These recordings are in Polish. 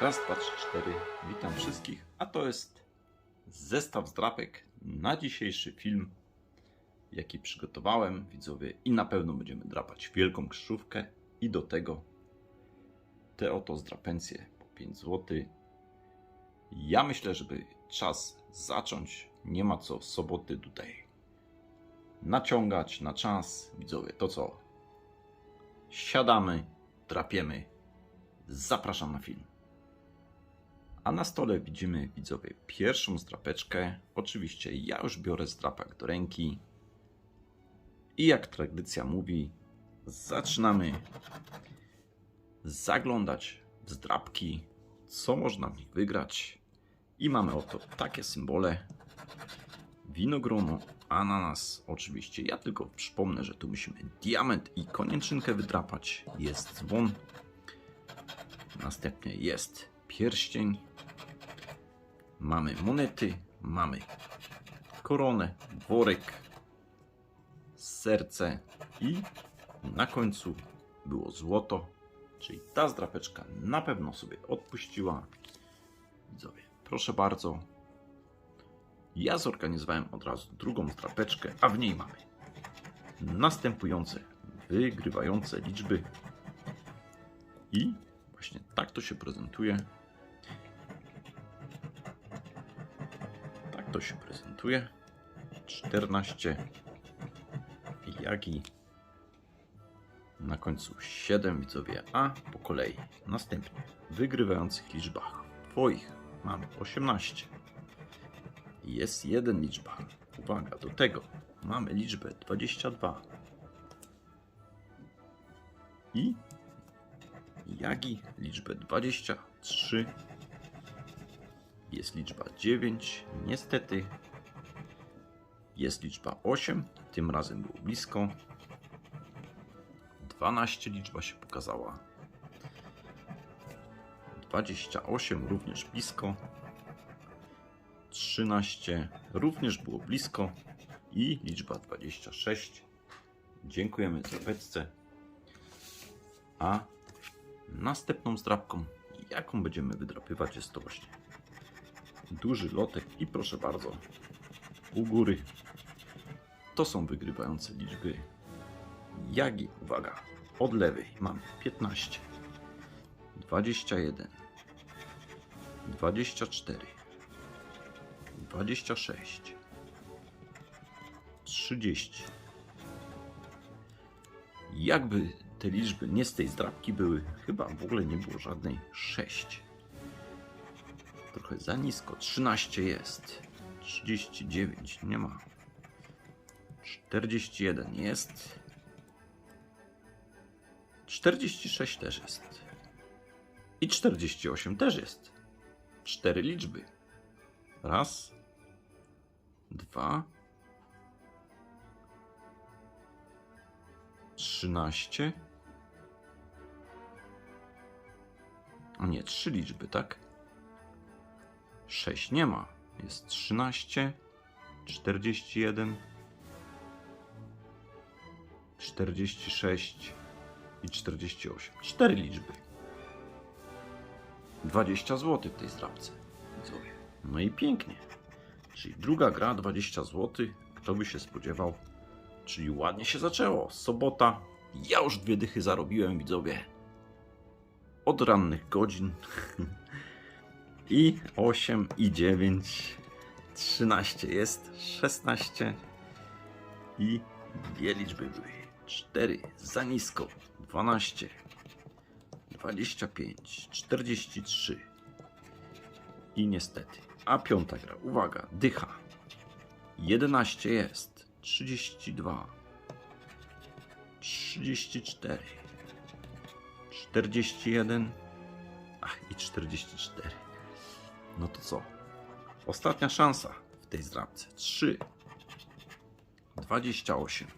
Raz, dwa, trzy, cztery. Witam wszystkich. A to jest zestaw zdrapek na dzisiejszy film, jaki przygotowałem, widzowie. I na pewno będziemy drapać wielką krzyżówkę. I do tego te oto zdrapencje po 5 zł. Ja myślę, żeby czas zacząć. Nie ma co soboty tutaj naciągać na czas. Widzowie, to co? Siadamy, drapiemy. Zapraszam na film. A na stole widzimy, widzowie, pierwszą zdrapeczkę. Oczywiście ja już biorę zdrapak do ręki. I jak tradycja mówi, zaczynamy zaglądać w zdrapki, co można w nich wygrać. I mamy oto takie symbole. Winogrono, ananas, oczywiście. Ja tylko przypomnę, że tu musimy diament i konieczynkę wydrapać. Jest dzwon. Następnie jest pierścień. Mamy monety, mamy koronę, worek, serce i na końcu było złoto, czyli ta zdrapeczka na pewno sobie odpuściła. Widzowie, proszę bardzo. Ja zorganizowałem od razu drugą zdrapeczkę, a w niej mamy następujące wygrywające liczby i właśnie tak to się prezentuje. To się prezentuje. 14 jagi. Na końcu 7 widzowie, a po kolei następnie w wygrywających liczbach Twoich mamy 18. Jest jeden liczba. Uwaga, do tego mamy liczbę 22. I Jagi liczbę 23. Jest liczba 9. Niestety jest liczba 8. Tym razem było blisko. 12 liczba się pokazała. 28 również blisko. 13 również było blisko. I liczba 26. Dziękujemy za beczce. A Następną zdrabką, jaką będziemy wydrapywać, jest to właśnie duży lotek i proszę bardzo, u góry to są wygrywające liczby. Jagi, uwaga, od lewej mamy 15, 21, 24, 26, 30. Jakby te liczby nie z tej zdrabki były, chyba w ogóle nie było żadnej 6. Trochę za nisko. 13 jest. 39 nie ma. 41 jest. 46 też jest. I 48 też jest. Cztery liczby. Raz, dwa, 13. A nie, trzy liczby, tak? 6 nie ma. Jest 13, 41, 46 i 48. Cztery liczby. 20 zł w tej zdrabce. Widzowie. No i pięknie. Czyli druga gra 20 zł. Kto by się spodziewał? Czyli ładnie się zaczęło. Sobota. Ja już dwie dychy zarobiłem, widzowie. Od rannych godzin. I 8, i 9, 13 jest, 16 i dwie liczby były. 4 za nisko, 12, 25, 43 i niestety. A piąta gra, uwaga, dycha. 11 jest, 32, 34, 41, ach i 44. No to co? Ostatnia szansa w tej zdrabce. 3, 28,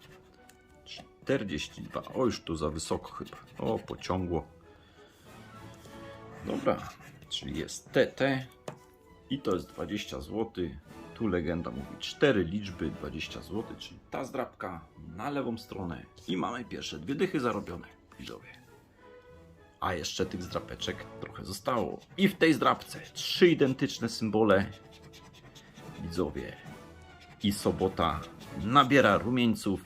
42. O, już tu za wysoko chyba. O, pociągło. Dobra, czyli jest TT i to jest 20 zł. Tu legenda mówi 4 liczby, 20 zł, czyli ta zdrabka na lewą stronę. I mamy pierwsze dwie dychy zarobione, widzowie. A jeszcze tych zdrapeczek trochę zostało. I w tej zdrapce trzy identyczne symbole. Widzowie. I sobota nabiera rumieńców.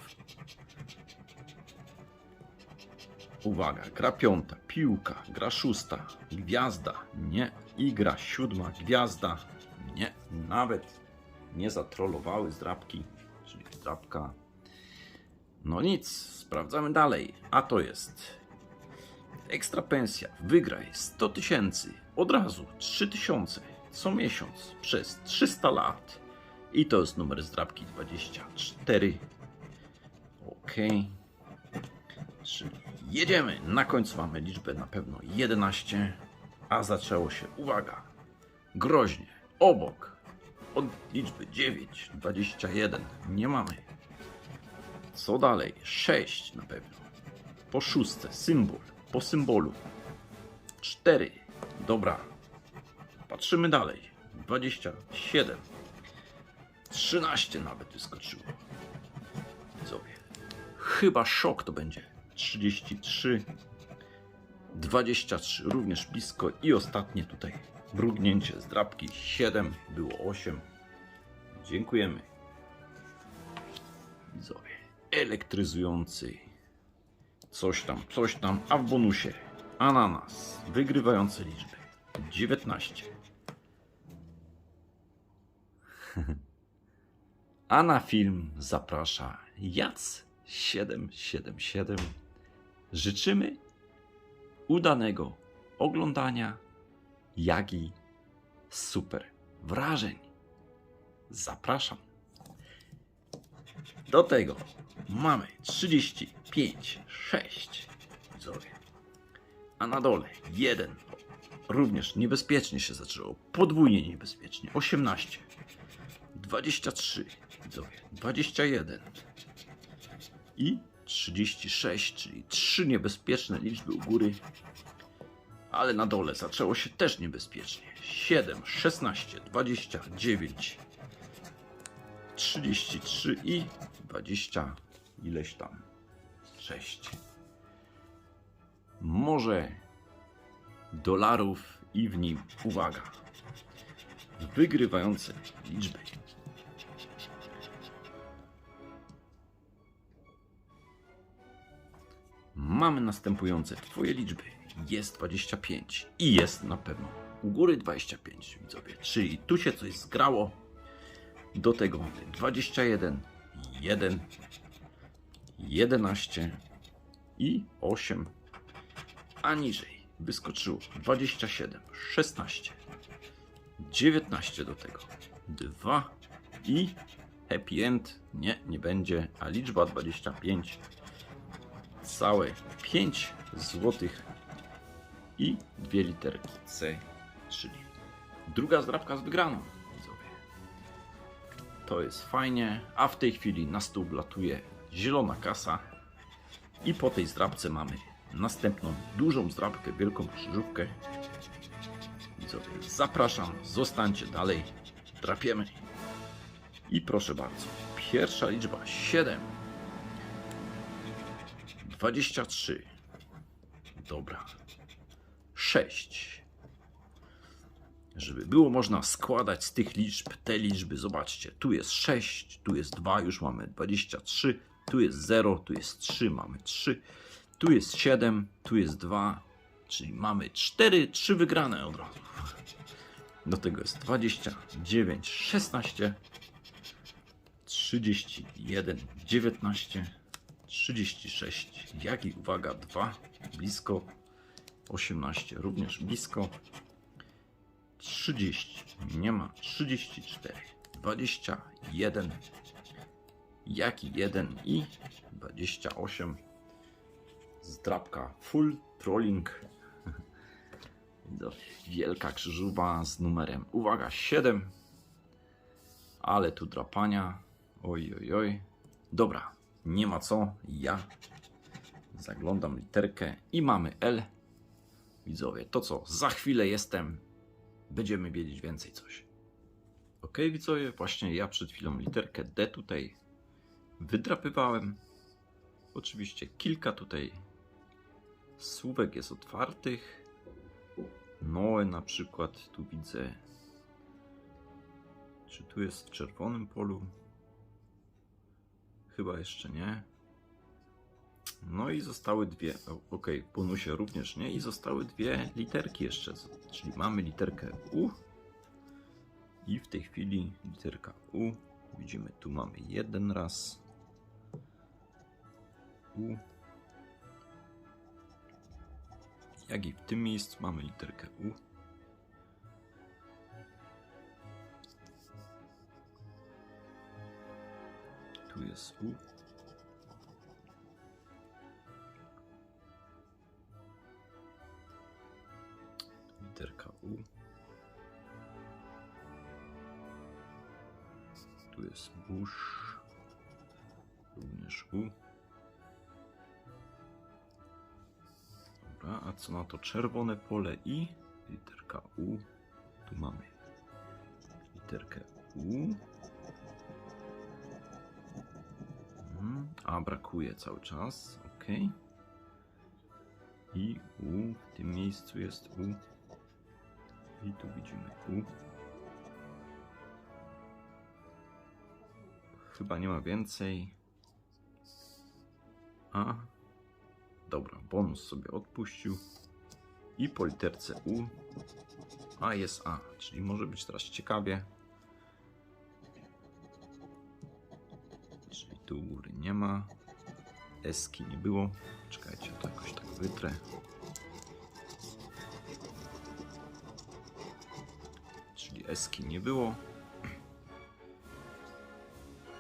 Uwaga, gra piąta, piłka, gra szósta, gwiazda, nie. I gra siódma, gwiazda, nie. Nawet nie zatrollowały zdrapki, czyli zdrapka. No nic, sprawdzamy dalej. A to jest ekstra pensja. Wygraj 100 tysięcy, od razu 3 tysiące co miesiąc przez 300 lat. I to jest numer zdrapki 24. Ok. Czyli jedziemy. Na końcu mamy liczbę na pewno 11. A zaczęło się, uwaga, groźnie, obok, od liczby 9, 21. Nie mamy. Co dalej? 6 na pewno. Po szóste, symbol. Po symbolu. 4. Dobra. Patrzymy dalej. 27. 13 nawet wyskoczyło. Widzowie. Chyba szok to będzie. 33. 23 również blisko i ostatnie tutaj mrugnięcie z drapki 7 było 8 dziękujemy widzowie elektryzujący coś tam, coś tam, a w bonusie. Ananas wygrywające liczby. 19 a na film zaprasza Jac 777 życzymy udanego oglądania, jak i super wrażeń. Zapraszam. Do tego mamy 35, 6 widzowie. A na dole 1. Również niebezpiecznie się zaczęło. Podwójnie niebezpiecznie. 18, 23 widzowie. 21 i 36, czyli trzy niebezpieczne liczby u góry, ale na dole zaczęło się też niebezpiecznie. 7, 16, 29, 33 i 20 ileś tam 6. Może dolarów i w nim uwaga. Wygrywające liczby. Mamy następujące Twoje liczby. Jest 25 i jest na pewno u góry 25, widzowie. Czyli tu się coś zgrało. Do tego mamy 21, 1, 11 i 8. A niżej wyskoczyło 27, 16, 19 do tego, 2 i happy end. Nie, nie będzie, a liczba 25 całe 5 złotych i dwie literki C, czyli druga zdrabka z wygraną. To jest fajnie, a w tej chwili na stół latuje zielona kasa i po tej zdrabce mamy następną dużą zdrabkę, wielką krzyżówkę. Widzowie, zapraszam, zostańcie dalej, drapiemy. I proszę bardzo, pierwsza liczba 7 23. Dobra. 6. Żeby było można składać z tych liczb te liczby. Zobaczcie, tu jest 6, tu jest 2, już mamy 23, tu jest 0, tu jest 3, mamy 3, tu jest 7, tu jest 2, czyli mamy 4, 3 wygrane od razu. Do tego jest 29, 16, 31, 19, 36, jak i uwaga 2, blisko 18, również blisko. 30, nie ma 34, 21, jak i 1 i 28, zdrabka full trolling, wielka krzyżuwa z numerem, uwaga 7, ale tu drapania, oj oj oj, dobra, nie ma co, ja zaglądam literkę i mamy L. Widzowie, to co, za chwilę jestem, będziemy wiedzieć więcej coś. Ok, widzowie, właśnie ja przed chwilą literkę D tutaj wydrapywałem. Oczywiście kilka tutaj słówek jest otwartych. Noe na przykład tu widzę. Czy tu jest w czerwonym polu? Chyba jeszcze nie. No i zostały dwie. o, Okej, w bonusie również nie. I zostały dwie literki jeszcze. Czyli mamy literkę U. I w tej chwili literka U. Widzimy, tu mamy jeden raz. U. Jak i w tym miejscu mamy literkę U. Tu jest U. Literka U. Tu jest burz. Również U. co na to czerwone pole i literka U. Tu mamy literkę U. Mhm, A brakuje cały czas, ok. I U w tym miejscu jest U. I tu widzimy U. Chyba nie ma więcej. A. Dobra, bonus sobie odpuścił. I po literce U. A jest A, czyli może być teraz ciekawie. Czyli tu góry nie ma. Eski nie było. Czekajcie, to jakoś tak wytrę. Czyli eski nie było.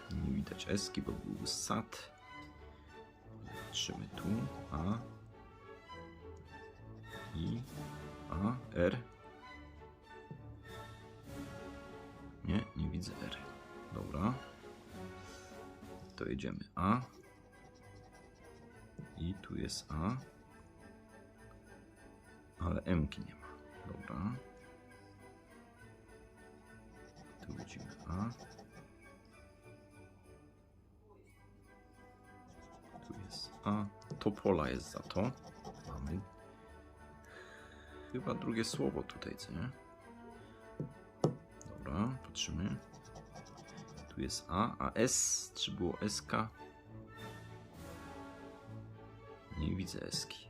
Nie widać eski, bo był sad. Patrzymy tu. A. I. A. R. Nie, nie widzę R. Dobra. To jedziemy A. I tu jest A. Ale M-ki nie ma. Dobra. Tu widzimy A. A. To pola jest za to. Mamy chyba drugie słowo tutaj, co nie? Dobra, patrzymy. Tu jest A, a S, czy było SK? Nie widzę Eski.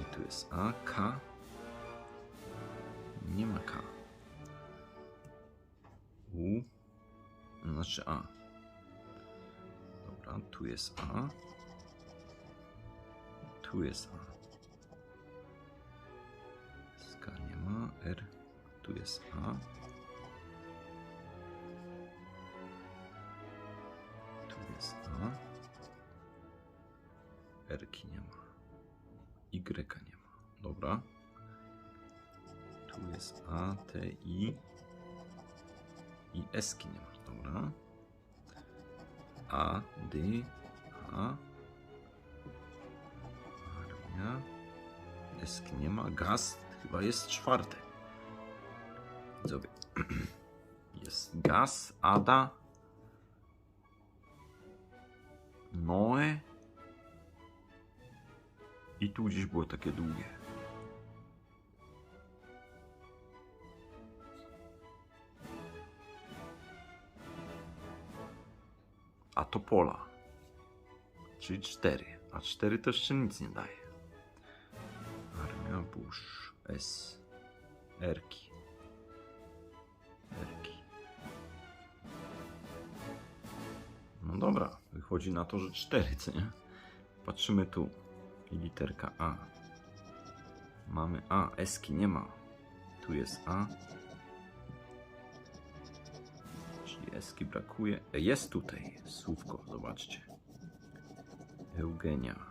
I tu jest A, K. Nie ma K. U. Znaczy A. Tu jest A. Tu jest A. Ska nie ma. R. Tu jest A. Tu jest A. R-ki nie ma. Y nie ma. Dobra. Tu jest A, T, I. I S-ki nie ma. Dobra. A, D, A. Armia. S-ki nie ma. Gaz chyba jest czwarte. Widzowie. Jest gaz, Ada. Noe. I tu gdzieś było takie długie. A to pola. Czyli cztery. A cztery to jeszcze nic nie daje. Armia, burz, S. Erki. Erki. No dobra, wychodzi na to, że cztery, co nie? Patrzymy tu. I literka A. Mamy A, Eski nie ma. Tu jest A. Eski brakuje. Jest tutaj słówko, zobaczcie. Eugenia.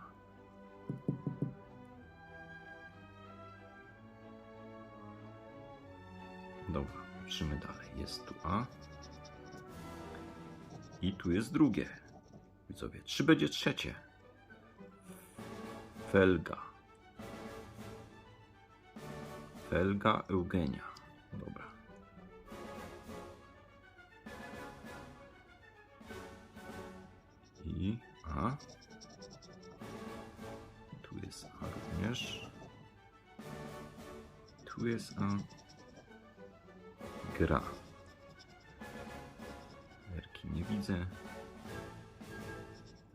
Dobra, patrzymy dalej. Jest tu A. I tu jest drugie. Widzowie, czy będzie trzecie? Felga. Felga Eugenia. I A. również. Tu jest A. Gra. Werki nie widzę.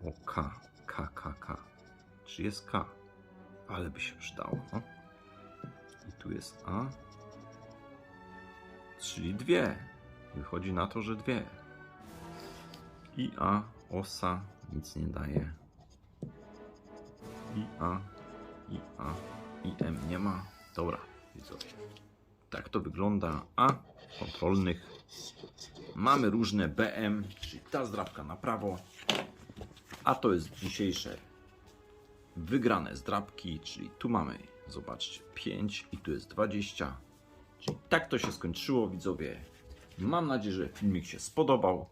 O K. K, K, K. Czy jest K? Ale by się przydało. No. I tu jest A. Czyli dwie. Wychodzi na to, że dwie. I A, osa, nic nie daje. I A, i A, i M nie ma. Dobra, widzowie. Tak to wygląda. A kontrolnych. Mamy różne BM, czyli ta zdrabka na prawo. A to jest dzisiejsze wygrane zdrabki, czyli tu mamy, zobaczcie, 5 i tu jest 20. Czyli tak to się skończyło, widzowie. Mam nadzieję, że filmik się spodobał.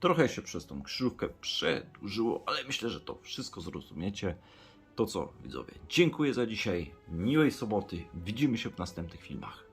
Trochę się przez tą krzyżówkę przedłużyło, ale myślę, że to wszystko zrozumiecie. To co, widzowie, dziękuję za dzisiaj. Miłej soboty. Widzimy się w następnych filmach.